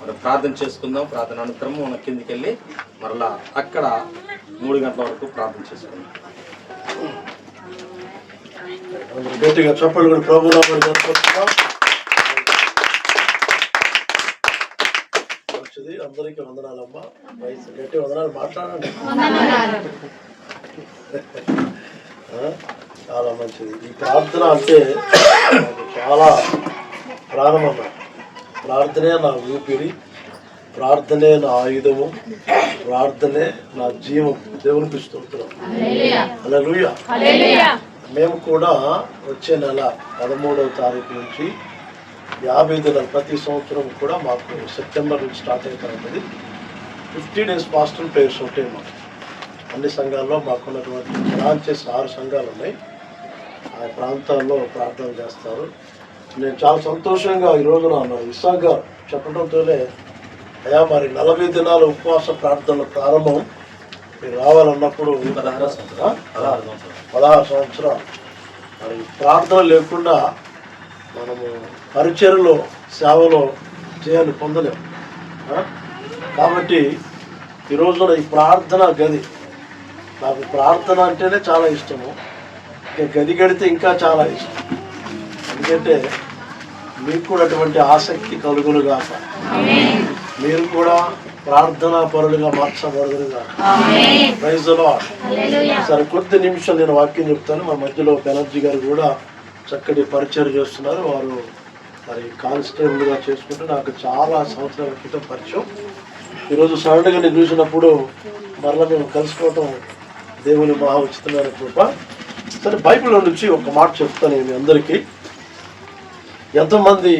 మరి ప్రార్థన చేసుకుందాం. ప్రార్థన అనంతరం మన కిందికి వెళ్ళి మరలా అక్కడ మూడు గంటల వరకు ప్రార్థన చేసుకుందాం. గట్టిగా చప్పట్లు కూడా ప్రభు జరుపుకుంటున్నాం. మంచిది. అందరికీ వందనాలమ్మా. వయసు గట్టి వందనాలు. మాట్లాడండి. చాలా మంచిది. ఈ ప్రార్థన అంటే చాలా ప్రాణమన్న ప్రార్థనే నా ఊపిరి ప్రార్థనే నా ఆయుధము ప్రార్థనే నా జీవం. దేవునికి స్తోత్రం. హల్లెలూయా. మేము కూడా వచ్చే నెల పదమూడవ తారీఖు నుంచి యాభై దినాలు ప్రతి సంవత్సరం కూడా మాకు సెప్టెంబర్ నుంచి స్టార్ట్ అవుతా ఉంటుంది. ఫిఫ్టీ డేస్ పాస్టల్ ప్రేయర్స్ ఉంటాయి మాకు. అన్ని సంఘాల్లో మాకున్నటువంటి బ్రాంచెస్ ఆరు సంఘాలు ఉన్నాయి. ఆ ప్రాంతాల్లో ప్రార్థన చేస్తారు. నేను చాలా సంతోషంగా ఈ రోజున నా ఇసాక్ గారు చెప్పడంతోనే అయ్యా మరి నలభై దినాల ఉపవాస ప్రార్థనల ప్రారంభం మీరు రావాలన్నప్పుడు సంవత్సరం పదహారు సంవత్సరం సంవత్సరాలు మరి ప్రార్థన లేకుండా మనము పరిచయలో సేవలో చేయాలి పొందలేము. కాబట్టి ఈ రోజున ఈ ప్రార్థన గది నాకు ప్రార్థన అంటేనే చాలా ఇష్టము. గది గడితే ఇంకా చాలా ఇష్టం. ఎందుకంటే మీకు కూడా అటువంటి ఆసక్తి కలుగులుగా మీరు కూడా ప్రార్థనా పరులుగా మార్చబడుదురుగా ప్రైజ్ ద లార్డ్. సరే కొద్ది నిమిషాలు నేను వాక్యం చెప్తాను. మా మధ్యలో బెనర్జీ గారు కూడా చక్కటి పరిచయం చేస్తున్నారు. వారు మరి కానిస్టేబుల్గా చేసుకుంటూ నాకు చాలా సంవత్సరాల క్రితం పరిచయం. ఈరోజు సడన్గా నేను చూసినప్పుడు మరలా మేము కలుసుకోవటం దేవుని మహా ఉచితమైన కృప. సరే బైబిల్లో నుంచి ఒక మాట చెప్తాను నేను మీ అందరికీ. ఎంతమంది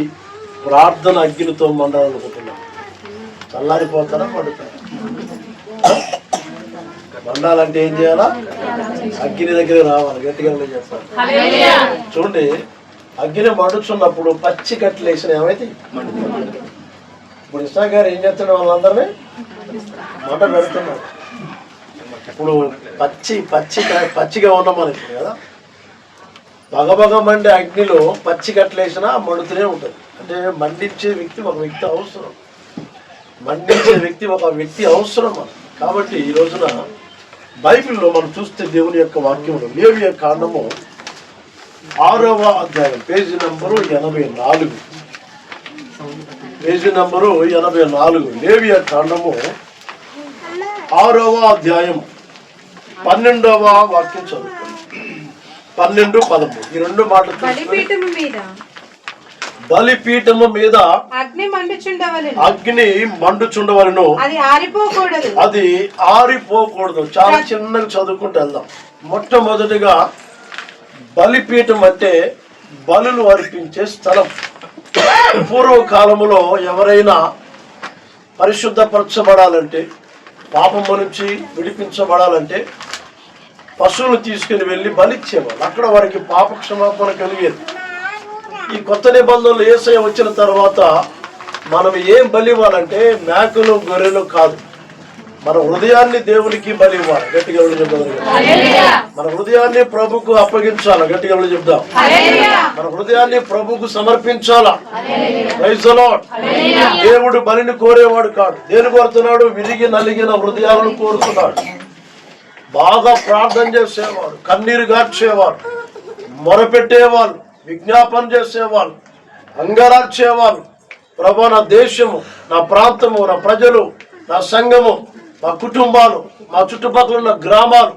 ప్రార్థన అగ్నితో మండాలనుకుంటున్నారు. చల్లారిపోతారా పడుతారా? మండాలంటే ఏం చేయాలా? అగ్ని దగ్గర రావాలి గట్టిగా చెప్తాను. చూడండి అగ్ని మండుచున్నప్పుడు పచ్చి కట్టలు వేసిన ఏమైతే ఇప్పుడు ఇస్తా గారు ఏం చేస్తున్న వాళ్ళందరినీ? మంట పెడుతున్నారు. ఇప్పుడు పచ్చి పచ్చి పచ్చిగా ఉన్నాం మనకి కదా? బగబగ మండే అగ్నిలో పచ్చి కట్లేసినా మండుతూనే ఉంటుంది. అంటే మండించే వ్యక్తి ఒక వ్యక్తి అవసరం. మండించే వ్యక్తి ఒక వ్యక్తి అవసరం మనం. కాబట్టి ఈ రోజున బైబిల్లో మనం చూస్తే దేవుని యొక్క వాక్యంలో లేవి యొక్క కాండము ఆరవ అధ్యాయం పేజీ నంబరు ఎనభై నాలుగు. పేజీ నంబరు ఎనభై నాలుగు. లేవి కాండము ఆరవ అధ్యాయం పన్నెండవ వాక్యం చదువుకోండి పన్నెండు పదమూడు. ఈ రెండు మాటలు చూసుకొని బలిపీఠము మీద. బలిపీఠము మీద అగ్ని మండుచుండవలెను. అగ్ని మండుచుండవలను. అది ఆరిపోకూడదు. అది ఆరిపోకూడదు. చాలా చిన్నగా చదువుకుంటూ వెళ్దాం. మొట్టమొదటిగా బలిపీఠం అంటే బలులు అర్పించే స్థలం. పూర్వకాలములో ఎవరైనా పరిశుద్ధపరచబడాలంటే పాపము నుంచి విడిపించబడాలంటే పశువులు తీసుకుని వెళ్ళి బలిచ్చేవాళ్ళు. అక్కడ వారికి పాప క్షమాపణ కలిగేది. ఈ కొత్త నిబంధనలు ఏసయ వచ్చిన తర్వాత మనం ఏం బలి ఇవ్వాలంటే మేకలు గొర్రెలు కాదు. మన హృదయాన్ని దేవునికి బలి ఇవ్వాలి గట్టిగా చెప్దాం మన హృదయాన్ని ప్రభుకు అప్పగించాలి? గట్టిగా చెప్దాం. మన హృదయాన్ని ప్రభుకు సమర్పించాలా. దేవుడు బలిని కోరేవాడు కాడు దేని కోరుతున్నాడు విరిగి నలిగిన హృదయాలను కోరుతున్నాడు. బాగా ప్రార్థన చేసేవారు కన్నీరు గార్చేవారు మొరపెట్టేవాళ్ళు విజ్ఞాపన చేసేవాళ్ళు అంగరార్చేవాళ్ళు ప్రభా నా దేశము నా ప్రాంతము నా ప్రజలు నా సంఘము మా కుటుంబాలు మా చుట్టుపక్కల ఉన్న గ్రామాలు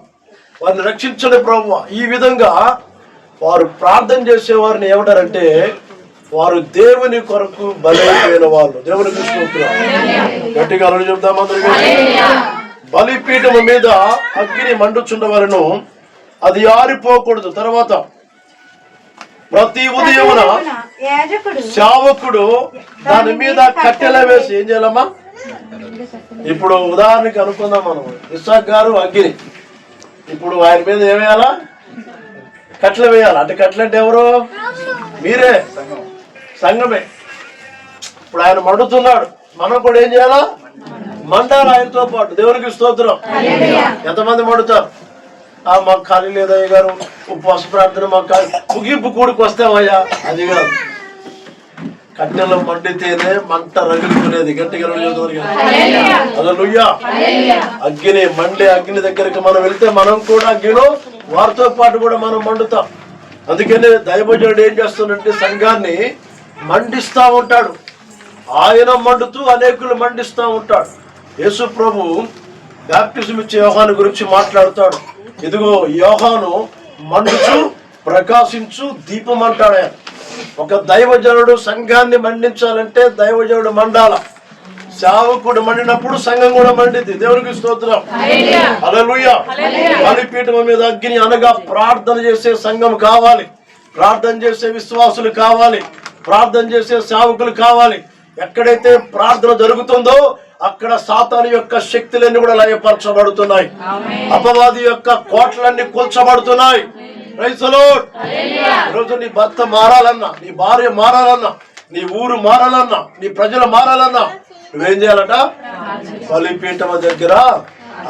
వారిని రక్షించని ప్రభు. ఈ విధంగా వారు ప్రార్థన చేసేవారిని ఏమంటారంటే వారు దేవుని కొరకు బలైపోయిన వాళ్ళు. దేవుని కృష్ణ గట్టిగా అలా చెప్దాం బలిపీఠము మీద అగ్ని మండుచుండవలను అది ఆరిపోకూడదు. తర్వాత ప్రతి ఉదయమున శావకుడు దాని మీద కట్టెల వేసి ఏం చేయాలమ్మా? ఇప్పుడు ఉదాహరణకి అనుకుందాం మనం. ఇస్సాక్ గారు అగ్ని. ఇప్పుడు ఆయన మీద ఏం వేయాలా? కట్టెలు వేయాలి? అంటే కట్టెలు అంటే ఎవరు? మీరే. సంఘమే. ఇప్పుడు ఆయన మండుతున్నాడు. మనం కూడా ఏం చేయాలా? మండాలి ఆయనతో పాటు దేవునికి స్తోత్రం. ఎంతమంది మండుతారు? ఆ మాకు ఖాళీ లేదయ్య గారు ఉపవాస ప్రార్థన మాకు ఖాళీ. ముగింపు కూడికి వస్తామయ్యా. అది కాదు. కట్టెలు మండితేనే మంట రగులుకునేది. గట్టిగా అలలుయ్యా అగ్ని మండే అగ్ని దగ్గరికి మనం వెళ్తే మనం కూడా అగ్నిలో వారితో పాటు కూడా మనం మండుతాం. అందుకనే దైవజనుడు ఏం చేస్తాడంటే సంఘాన్ని మండిస్తా ఉంటాడు. ఆయన మండుతూ అనేకులు మండిస్తా ఉంటాడు. యేసు ప్రభు బ్యాప్టిజం ఇచ్చే యోహాను గురించి మాట్లాడుతాడు. ఇదిగో యోహాను మండుచు ప్రకాశించు దీపం అంటాడు ఆయన ఒక దైవజనుడు సంఘాన్ని మండించాలంటే దైవజనుడు మండాల. సేవకుడు మండినప్పుడు సంఘం కూడా మండింది దేవునికి స్తోత్రం. హల్లెలూయా. బలిపీఠం మీద అగ్ని అనగా ప్రార్థన చేసే సంఘం కావాలి. ప్రార్థన చేసే విశ్వాసులు కావాలి. ప్రార్థన చేసే సేవకులు కావాలి. ఎక్కడైతే ప్రార్థన జరుగుతుందో అక్కడ సాతాను యొక్క శక్తులన్నీ కూడా లయపరచబడుతున్నాయి. అపవాది యొక్క కోట్లన్నీ కూల్చబడుతున్నాయి. ఈరోజు నీ భర్త మారాలన్నా నీ భార్య మారాలన్నా నీ ఊరు మారాలన్నా నీ ప్రజలు మారాలన్నా నువ్వేం చేయాలట? బలిపీఠమ దగ్గర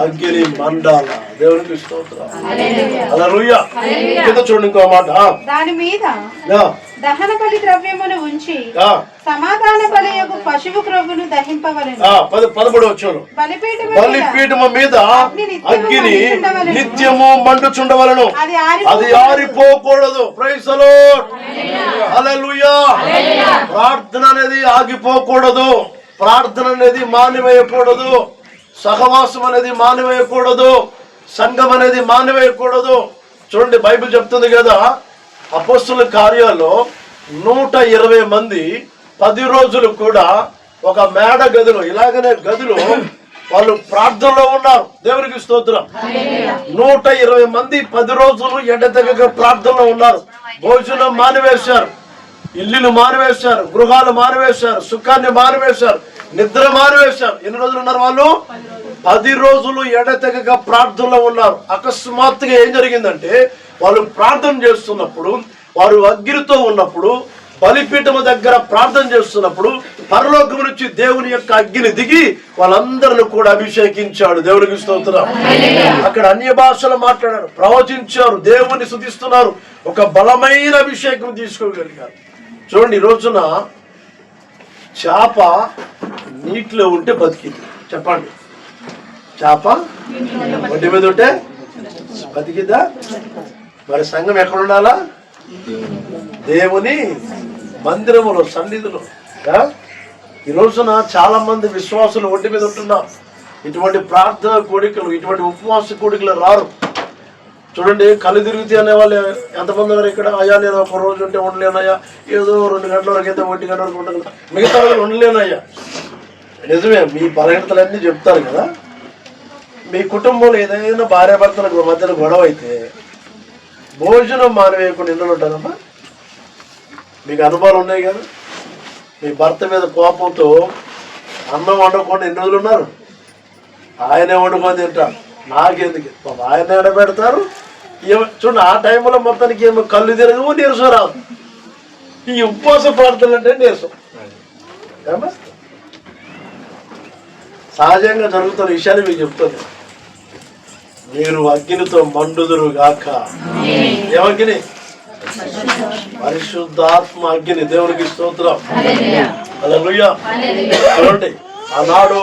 అగ్ని మండాల. దేవునికి స్తోత్రం. అలా కింద చూడండి ఇంకో మాట. దాని మీద దహన బలి ద్రవ్యమును ఉంచి సమాధాన బలి యొక్క పశువు క్రొవ్వును దహింపవలెను. పదమూడు వచ్చాను బలిపీఠము మీద అగ్ని నిత్యము మండుచుండవలను. అది ఆరి అది ఆరిపోకూడదు. హల్లెలూయా ప్రార్థన అనేది ఆగిపోకూడదు. ప్రార్థన అనేది మానివేయకూడదు. సహవాసం అనేది మానివేయకూడదు. సంఘం అనేది మానివేయకూడదు. చూడండి బైబిల్ చెప్తుంది కదా అపోస్తుల కార్యాల్లో నూట ఇరవై మంది పది రోజులు కూడా ఒక మేడ గదిలో ఇలాగనే గదిలో వాళ్ళు ప్రార్థనలో ఉన్నారు. దేవునికి స్తోత్రం. నూట ఇరవై మంది పది రోజులు ఎడతెగక ప్రార్థనలో ఉన్నారు. భోజనం మానివేశారు. ఇల్లులు మానివేశారు. గృహాలు మానివేశారు. సుఖాన్ని మానివేశారు. నిద్ర మానివేశారు. ఎన్ని రోజులు ఉన్నారు వాళ్ళు? పది రోజులు. ఎడతెగక ప్రార్థనలో ఉన్నారు. అకస్మాత్తుగా ఏం జరిగిందంటే వాళ్ళు ప్రార్థన చేస్తున్నప్పుడు వారు అగ్నితో ఉన్నప్పుడు బలిపీఠము దగ్గర ప్రార్థన చేస్తున్నప్పుడు పరలోకం నుంచి దేవుని యొక్క అగ్ని దిగి వాళ్ళందరిని కూడా అభిషేకించాడు. దేవునికి స్తోత్రం. అక్కడ అన్య భాషలు మాట్లాడారు ప్రవచించారు దేవుని శుతిస్తున్నారు ఒక బలమైన అభిషేకం తీసుకోగలిగారు. చూడండి ఈ రోజున చేప నీటిలో ఉంటే బతికింది. చెప్పండి. చేప ఒడ్డు మీద ఉంటే బతికిద్దా మరి సంఘం ఎక్కడ ఉండాలా దేవుని మందిరములో సన్నిధిలో. ఈ రోజున చాలా మంది విశ్వాసులు ఒంటి మీద ఉంటున్నారు. ఇటువంటి ప్రార్థన కోడికలు ఇటువంటి ఉపవాస కోడికలు రారు. చూడండి కళ్ళు తిరుగుతాయి అనే వాళ్ళు ఎంతమంది ఉన్నారు ఇక్కడ? అయ్యా నేను ఒక రోజు ఉంటే ఉండలేనయ్యా. ఏదో రెండు గంటల వరకు అయితే ఒంటి గంట వరకు ఉండగల మిగతా వాళ్ళు ఉండలేనయ్యా. నిజమే మీ బలహీనతలన్నీ చెప్తారు కదా. మీ కుటుంబంలో ఏదైనా భార్యాభర్తలకు మధ్యలో గొడవ అయితే భోజనం మానవేయకుండా ఎన్నో ఉంటారమ్మా. మీకు అనుభవాలు ఉన్నాయి కదా? మీ భర్త మీద కోపంతో అన్నం వండకుండా ఎన్ని రోజులు ఉన్నారు? ఆయనే వండుకొని తింటారు నాకెందుకు? పాపం ఆయన ఎడబెడతారు ఏమో చూడండి ఆ టైంలో మొత్తానికి ఏమో కళ్ళు తిరగవు నీరసం రాదు. ఈ ఉపవాస ప్రార్థనలు అంటే నీరసం. ఏమ్మా? సహజంగా జరుగుతున్న విషయాన్ని మీకు చెప్తుంది మీరు అగ్నితో మండుదురు గాక ఏమగ్ని పరిశుద్ధాత్మ అగ్ని దేవునికి స్తోత్రం. చూడండి ఆనాడు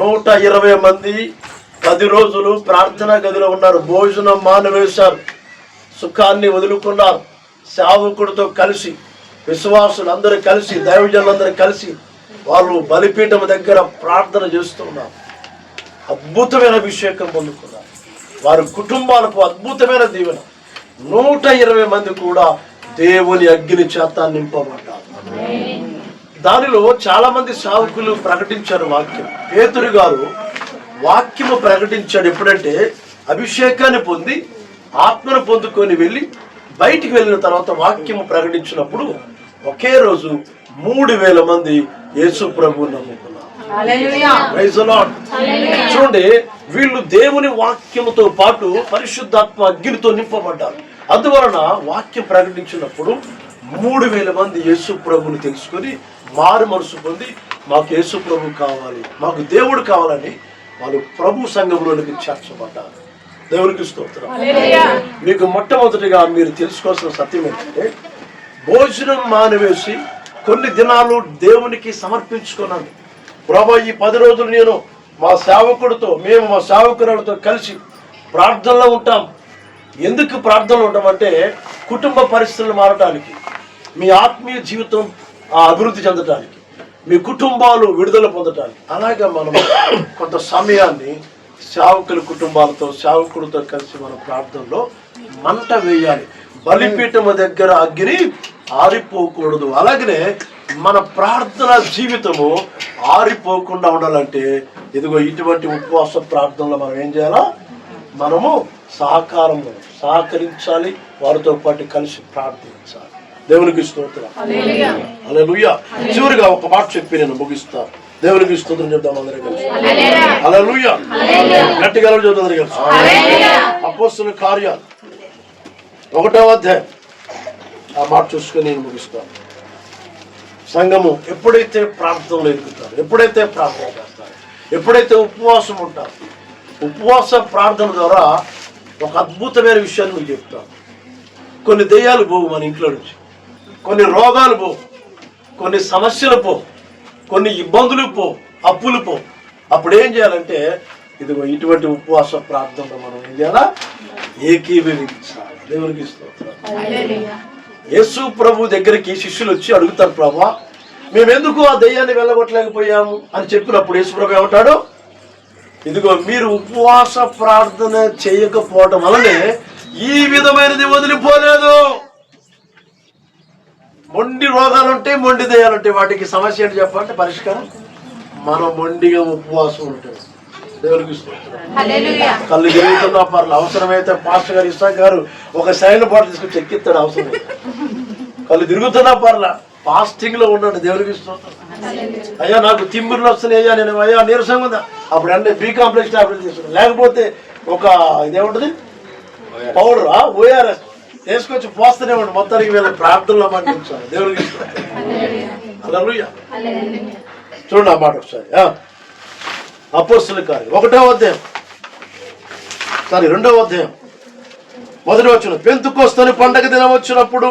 నూట ఇరవై మంది పది రోజులు ప్రార్థనా గదిలో ఉన్నారు. భోజనం మానవేశారు. సుఖాన్ని వదులుకున్నారు. సేవకుడితో కలిసి విశ్వాసులు అందరూ కలిసి దైవజనులందరూ కలిసి వాళ్ళు బలిపీఠం దగ్గర ప్రార్థన చేస్తున్నారు. అద్భుతమైన అభిషేకం పొందుకున్నారు. వారి కుటుంబాలకు అద్భుతమైన దీవెన. నూట ఇరవై మంది కూడా దేవుని అగ్ని చేత నింపబడ్డారు. దానిలో చాలా మంది సావుకులు ప్రకటించారు వాక్యం. పేతురు గారు వాక్యము ప్రకటించాడు ఎప్పుడంటే అభిషేకాన్ని పొంది ఆత్మను పొందుకొని వెళ్ళి బయటికి వెళ్ళిన తర్వాత వాక్యము ప్రకటించినప్పుడు ఒకే రోజు మూడు వేల మంది యేసు ప్రభు నమ్ముకున్నారు. చూడండి వీళ్ళు దేవుని వాక్యముతో పాటు పరిశుద్ధాత్మ అగ్నితో నింపబడ్డారు. అందువలన వాక్యం ప్రకటించినప్పుడు మూడు వేల మంది యేసు ప్రభుని తెలుసుకొని మారు మనసు పొంది మాకు యేసు ప్రభు కావాలి మాకు దేవుడు కావాలని వాళ్ళు ప్రభు సంఘంలోనికి చేర్చబడ్డారు. దేవునికి స్తోత్రం. మీకు మొట్టమొదటిగా మీరు తెలుసుకోవాల్సిన సత్యం ఏంటంటే భోజనం మానవేసి కొన్ని దినాలు దేవునికి సమర్పించుకున్నాను. ప్రభా ఈ పది రోజులు నేను మా సేవకుడితో మేము మా సేవకురాలతో కలిసి ప్రార్థనలో ఉంటాం. ఎందుకు ప్రార్థనలో ఉంటామంటే కుటుంబ పరిస్థితులు మారటానికి మీ ఆత్మీయ జీవితం అభివృద్ధి చెందటానికి మీ కుటుంబాలు విడుదల పొందటానికి. అలాగే మనం కొంత సమయాన్ని సేవకుల కుటుంబాలతో సేవకుడితో కలిసి మన ప్రార్థనలో మంట వేయాలి. బలిపీఠము దగ్గర అగ్ని ఆరిపోకూడదు. అలాగనే మన ప్రార్థన జీవితము ఆరిపోకుండా ఉండాలంటే ఇదిగో ఇటువంటి ఉపవాస ప్రార్థనలో మనం ఏం చేయాలా? మనము సహకారము సహకరించాలి వారితో పాటు కలిసి ప్రార్థించాలి. దేవునికి స్తోత్రం. అలలుయ చివరిగా ఒక మాట చెప్పి నేను ముగిస్తాను దేవునికి స్తోత్రం చెప్దాం అందరం కలిసి. అలలుయ గట్టిగా చెప్తాం అందరం కలిసి. అపోస్తుల కార్యాలు. ఒకటో అధ్యాయం. ఆ మాట చూసుకొని నేను ముగిస్తాను సంఘము ఎప్పుడైతే ప్రాంతంలో ఎదుగుతారు ఎప్పుడైతే ప్రార్థన చేస్తారు ఎప్పుడైతే ఉపవాసం ఉంటారు ఉపవాస ప్రార్థన ద్వారా ఒక అద్భుతమైన విషయాన్ని మీకు చెప్తాను. కొన్ని దెయ్యాలు పోవు మన ఇంట్లో నుంచి కొన్ని రోగాలు పోవు కొన్ని సమస్యలు పోవు కొన్ని ఇబ్బందులు పోవు అప్పులు పోవు. అప్పుడు ఏం చేయాలంటే ఇదిగో ఇటువంటి ఉపవాస ప్రార్థనలో మనం ఏం చేయాలా? ఏకీభవించాలి. దేవునికి స్తోత్రం. యేసు ప్రభు దగ్గరికి శిష్యులు వచ్చి అడుగుతారు ప్రభా మేమెందుకు ఆ దయ్యాన్ని వెళ్ళగొట్టలేకపోయాము? అని చెప్పినప్పుడు యేసు ప్రభు ఏమంటాడు? ఇదిగో మీరు ఉపవాస ప్రార్థన చేయకపోవడం వలనే ఈ విధమైనది వదిలిపోలేదు. మొండి రోగాలు ఉంటాయి మొండి దయ్యాలు ఉంటాయి వాటికి సమస్య ఏంటి చెప్పాలంటే పరిష్కారం? మనం మొండిగా ఉపవాసం ఉంటాం స్తోత్రం. కళ్ళు తిరుగుతున్నా పర్లేదు అవసరమైతే పాస్టర్ గారు ఇస్తా గారు ఒక సైన్ బాటిల్ తీసుకొచ్చి ఎక్కిస్తాడు అవసరం కళ్ళు తిరుగుతున్నా పర్లా. ఫాస్టింగ్లో ఉండండి దేవునికి స్తోత్రం. అయ్యా నాకు తిమ్మిర్లు వస్తున్నాయి అయ్యా నేను అయ్యా నీరసంగా ఉందా అప్పుడు అంటే బీ కాంప్లెక్స్ టాబ్లెట్ తీసుకున్నాను. లేకపోతే ఒక ఇదేముంటది? పౌడర్ ఓఆర్ఎస్ తీసుకొచ్చి పోస్తూనే ఉండి. మొత్తానికి వీళ్ళ ప్రార్థనలో దేవునికి అలా చూడండి ఆ మాట ఒకసారి. అపోస్తుల కార్యం. ఒకటో అధ్యాయం. సారీ రెండవ అధ్యాయం. మొదటి వచ్చిన పెంతుకొస్తని పండగ దినం వచ్చినప్పుడు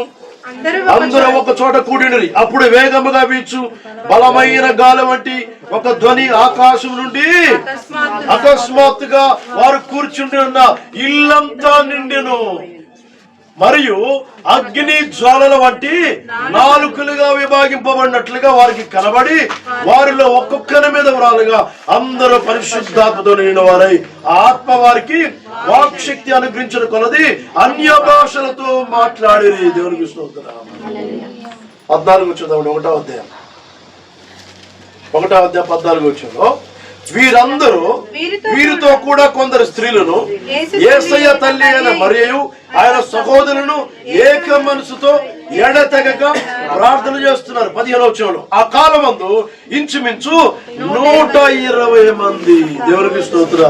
అందరూ ఒక చోట కూడినరి. అప్పుడు వేగముగా వీచు. బలమైన గాలి వంటి ఒక ధ్వని ఆకాశం నుండి అకస్మాత్తుగా వారు కూర్చుండి ఉన్న ఇల్లంతా నిండెను. మరియు అగ్ని జ్వాలల వంటి నాలుకలుగా విభాగింపబడినట్లుగా వారికి కనబడి వారిలో ఒక్కొక్కరి మీద వ్రాలుగా అందరూ పరిశుద్ధాత్మతో నిండిన వారై ఆత్మ వారికి వాక్శక్తి అనుగ్రహించిన కొలది అన్య భాషలతో మాట్లాడి దేవునికి పద్నాలుగు చూద్దామండి ఒకటో అధ్యాయం. ఒకటో అధ్యాయం పద్నాలుగు వచ్చిందో? వీరందరూ వీరితో కూడా కొందరు స్త్రీలను ఏసయ్య తల్లి అయిన మరియు ఆయన సహోదరులను ఏక మనసుతో ఎడతెగక ప్రార్థన చేస్తున్నారు. పదిహేను వచ్చంలో ఆ కాలమందు ఇంచుమించు నూట ఇరవై మంది. దేవునికి స్తోత్ర.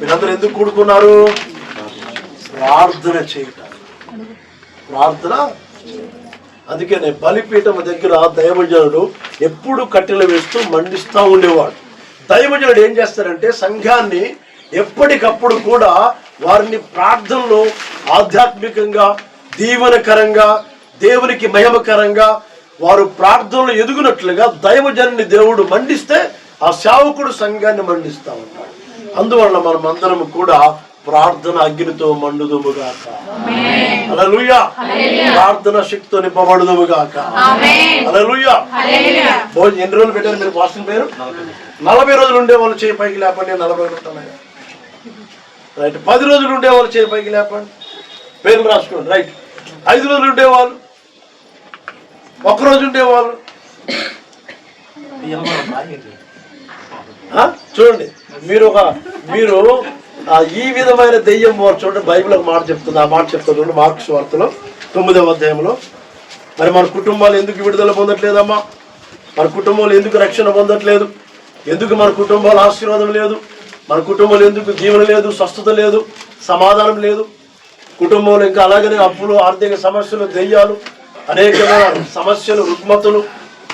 మీరందరూ ఎందుకు కూడుకున్నారు? ప్రార్థన చేయటం. ప్రార్థన? అందుకనే బలిపీఠం దగ్గర దైవజనుడు ఎప్పుడు కట్టెలు వేస్తూ మండిస్తూ ఉండేవాడు. దైవజనుడు ఏం చేస్తారంటే సంఘాన్ని ఎప్పటికప్పుడు కూడా వారిని ప్రార్థనలో ఆధ్యాత్మికంగా దీవనకరంగా దేవునికి మహిమకరంగా వారు ప్రార్థనలు ఎదుగునట్లుగా దైవజనుని దేవుడు మండిస్తే ఆ సేవకుడు సంఘాన్ని మండిస్తూ ఉంటాడు. అందువల్ల మనం అందరం కూడా ప్రార్థన అగ్నితో మండుదుముగాక అలలుయా ప్రార్థన శక్తితో నింపబడుదుముగాక అలలుయా భోజనం ఎన్ని రోజులు పెట్టారు మీరు పాస్టింగ్ పేరు? నలభై రోజులు. ఉండే వాళ్ళు చేయి పైకి లేపండి నలభై ఉంటాయి. రైట్. పది రోజులు ఉండే వాళ్ళు చేయి పైకి లేపండి. పేర్లు రాసుకోండి. రైట్. ఐదు రోజులు ఉండేవాళ్ళు ఒక్క రోజు ఉండేవాళ్ళు? చూడండి. మీరు ఒక మీరు ఈ విధమైన దెయ్యం వారు చూడండి బైబిల్ ఒక మాట చెప్తుంది. ఆ మాట చెప్తుంది చూడండి మార్క్స్ వార్తలో తొమ్మిదవ అధ్యాయంలో. మరి మన కుటుంబాలు ఎందుకు విడుదల పొందట్లేదమ్మా? మన కుటుంబాలు ఎందుకు రక్షణ పొందట్లేదు? ఎందుకు మన కుటుంబాలు ఆశీర్వాదం లేదు? మన కుటుంబంలో ఎందుకు జీవన లేదు స్వస్థత లేదు సమాధానం లేదు? కుటుంబంలో ఇంకా అలాగనే అప్పులు ఆర్థిక సమస్యలు దెయ్యాలు అనేకమైన సమస్యలు రుగ్మతులు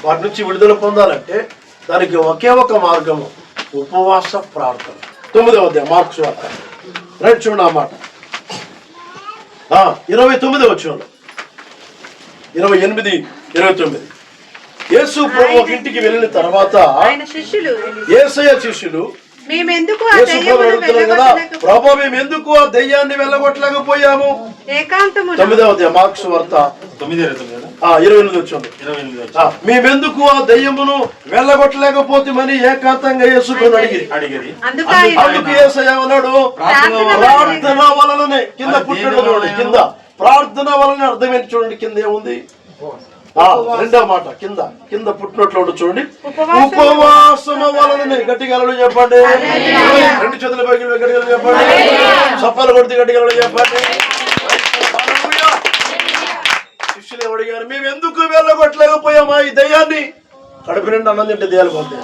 వాటి నుంచి విడుదల పొందాలంటే దానికి ఒకే ఒక మార్గము ఉపవాస ప్రార్థన. తొమ్మిదవ అధ్యాయం మార్క్స్ వార్త రైట్ చూడండి ఆ మాట. ఇరవై తొమ్మిది వచ్చిన ఇరవై ఎనిమిది ఇరవై తొమ్మిది. యేసు ప్రభు ఒక ఇంటికి వెళ్ళిన తర్వాత ఆయన శిష్యులు ఏసయ్య శిష్యులు మేమెందుకు ఆ ప్రభు ఆ దెయ్యాన్ని వెళ్ళగొట్టలేకపోయాము? మార్క్స్ వార్త. తొమ్మిది ఇరవై ఎనిమిది ఇరవై మేమెందుకు ఆ దెయ్యమును వెళ్ళగొట్టలేకపోతామని ఏకాంతంగా యేసుకొని అడిగి అడిగేది అందుకు ప్రార్థన వలననే. కింద పుట్టిన చూడండి కింద. ప్రార్థన వలన అర్థం ఏంటి చూడండి కింద ఏముంది? రెండో మాట కింద కింద పుట్టినట్లు ఉండి చూడండి. ఉపవాసము వలననే గట్టిగా అలలు చెప్పండి. రెండు చేతుల పైకి గట్టిగా అలలు చెప్పండి. చప్పాలు కొడితే గట్టిగా అలలు చెప్పండి. శిష్యులు ఏమో అడిగారు మేము ఎందుకు వెళ్ళగొట్టలేకపోయామా ఈ దయ్యాన్ని? కడుపు నిండా అన్నం తింటే దయ్యాలు పోతాయి?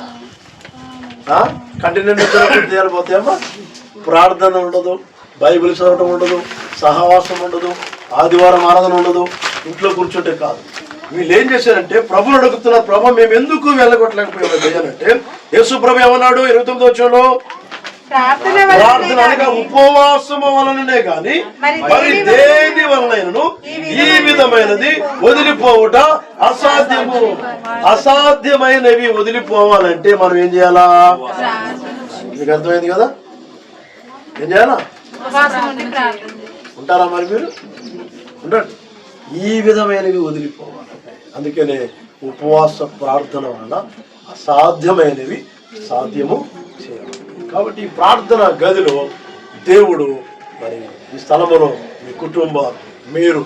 ఆ? కంటి నిండా దయ్యాలు పోతాయమ్మా. ప్రార్థన ఉండదు బైబిల్ చదవటం ఉండదు సహవాసం ఉండదు ఆదివారం ఆరాధన ఉండదు ఇంట్లో కూర్చుంటే కాదు. వీళ్ళు ఏం చేశారంటే ప్రభుని అడుగుతున్నారు ప్రభు మేము ఎందుకు వెళ్ళగొట్టలేకపోయాం దయ్యాలంటే యేసు ప్రభు ఏమన్నాడు? ఇరవై తొమ్మిది వచ్చంలో ప్రార్థన వలన అనగా ఉపవాసము వలననే గాని మరి దేని వలనైనను ఈ విధమైనది వదిలిపోవుట అసాధ్యము. అసాధ్యమైనవి వదిలిపోవాలంటే మనం ఏం చేయాలా? మీకు అర్థమైంది కదా? ఏం చేయాలా. ఉంటారా మరి మీరు? ఉండండి. ఈ విధమైనవి వదిలిపోవాలి. అందుకనే ఉపవాస ప్రార్థన వలన అసాధ్యమైనవి సాధ్యము చేయాలి కాబట్టి ఈ ప్రార్థన గదిలో దేవుడు మరి ఈ స్థలములో మీ కుటుంబం మీరు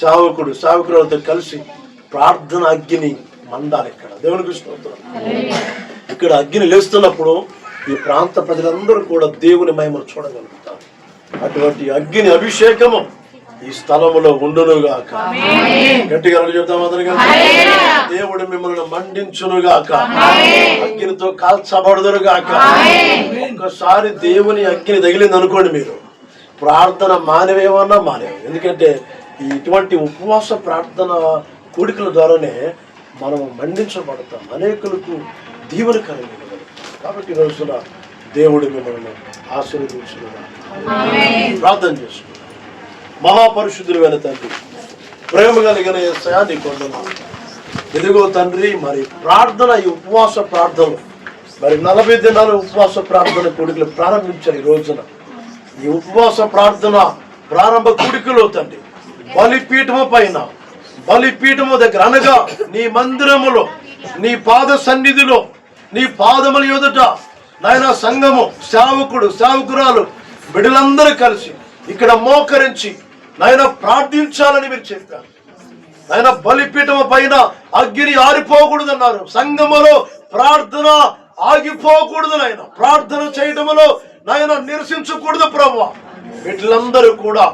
సేవకుడు సేవకులతో కలిసి ప్రార్థన అగ్ని మండాలి ఇక్కడ దేవునికి స్తోత్రం. ఇక్కడ అగ్ని లేస్తున్నప్పుడు ఈ ప్రాంత ప్రజలందరూ కూడా దేవుని మహిమను చూడగలుగుతారు. అటువంటి అగ్ని అభిషేకము ఈ స్థలములో ఉండునుగాక. గట్టిగా అరుగు చెప్తాం అందరికీ. దేవుడు మిమ్మల్ని మండించునుగాక. అగ్నితో కాల్చబడుదురుగాక. ఒక్కసారి దేవుని అగ్ని తగిలింది అనుకోండి మీరు. ప్రార్థన మానవేమన్నా మానేవు ఎందుకంటే ఈ ఇటువంటి ఉపవాస ప్రార్థన కూడికల ద్వారానే మనం మండించబడతాం. అనేకులకు దీవెన కలిగి కాబట్టి రోజున దేవుడు మిమ్మల్ని ఆశీర్వదించునుగాక. ప్రార్థన చేసుకుందాం. మహాపరిశుద్ధుడు వెళ్ళ తండ్రి. ప్రేమ కలిగిన యేసయ్యా నీ కొండలు. ఎదుగో తండ్రి మరి ప్రార్థన ఈ ఉపవాస ప్రార్థనలు. మరి నలభై దినాల ఉపవాస ప్రార్థన కూడికలు ప్రారంభించారు ఈ రోజున. ఈ ఉపవాస ప్రార్థన ప్రారంభ కూడికలో తండ్రి బలిపీఠము పైన బలిపీఠము దగ్గర అనగా నీ మందిరములో నీ పాద సన్నిధిలో నీ పాదముల ఎదుట నాయన సంఘము సేవకుడు సేవకురాలు బిడ్డలందరూ కలిసి ఇక్కడ మోకరించి నాయన ప్రార్థించాలని మీరు చెప్పారు ఆయన బలిపీఠం పైన అగ్ని ఆరిపోకూడదన్నారు. సంఘములో ప్రార్థన ఆగిపోకూడదు నాయన. ప్రార్థన చేయటములో నాయన నిరసించకూడదు ప్రభు. వీటిలందరూ కూడా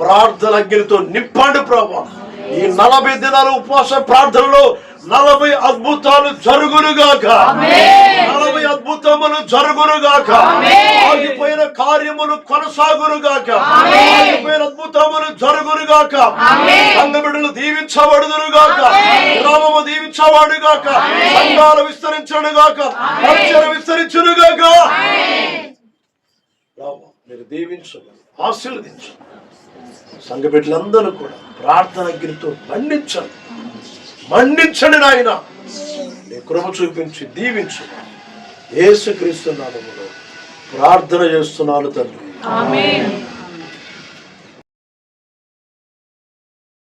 ప్రార్థన అగ్నితో నింపండి ప్రభు. ఈ నలభై దినాల ఉపవాస ప్రార్థనలో నలభై అద్భుతాలు జరుగునుగాక నలభై అద్భుతములు జరుగునుగాక ఆగిపోయిన కార్యములు కొనసాగునుగాక ఆగిపోయిన అద్భుతములు జరుగునుగాక సంగబిడ్డలు దీవించబడుదురుగాక గ్రామము దీవించబడుగాక సంఘాలు విస్తరించడుగాక పరిచయ విస్తరించునుగాక రామ, మీరు దీవించు ఆశీర్వదించు. సంఘ బిడ్డలందరూ కూడా ప్రార్థన అగ్నితో మండించండి మన్నించండి నాయన. నీ కృప చూపించి దీవించు. ఏసుక్రీస్తు నామములో ప్రార్థన చేస్తున్నాను తండ్రి.